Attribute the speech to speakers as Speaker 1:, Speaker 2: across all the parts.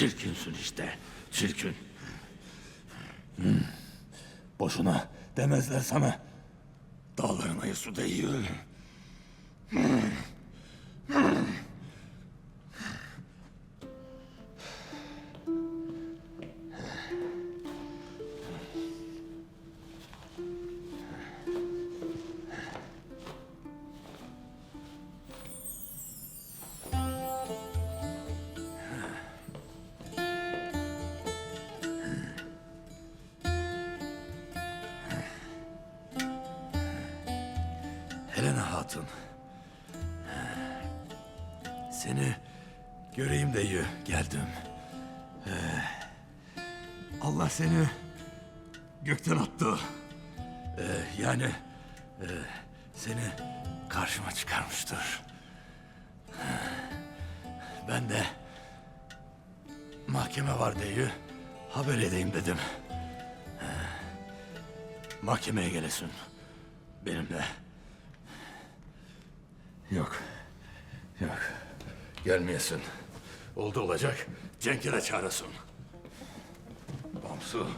Speaker 1: Çirkinsün işte. Çirkin. Hmm. Boşuna demezler sana. Dağların ayısı değil. Helena Hatun. Seni göreyim de geldim. Ee, Allah seni gökten attı. Ee, yani e, seni karşıma çıkarmıştır. Ben de mahkeme var diye haber edeyim dedim. Mahkemeye gelesin benimle. Yok. Yok. Gelmeyesin. Oldu olacak. Cenk'e çağırasın. Bamsu.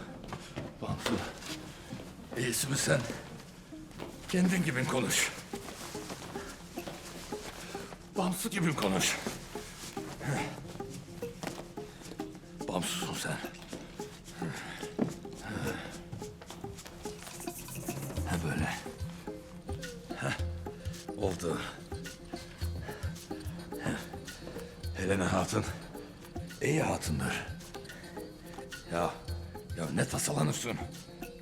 Speaker 1: Bamsu. İyisi mi sen? Kendin gibi konuş. Bamsu gibi konuş. Bamsusun sen. Ha böyle. Ha, oldu. Helena Hatun iyi hatundur. Ya, ya ne tasalanırsın,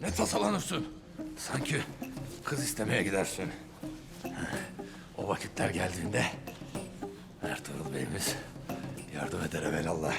Speaker 1: ne tasalanırsın. Sanki kız istemeye gidersin. O vakitler geldiğinde Ertuğrul Bey'imiz yardım eder evelallah.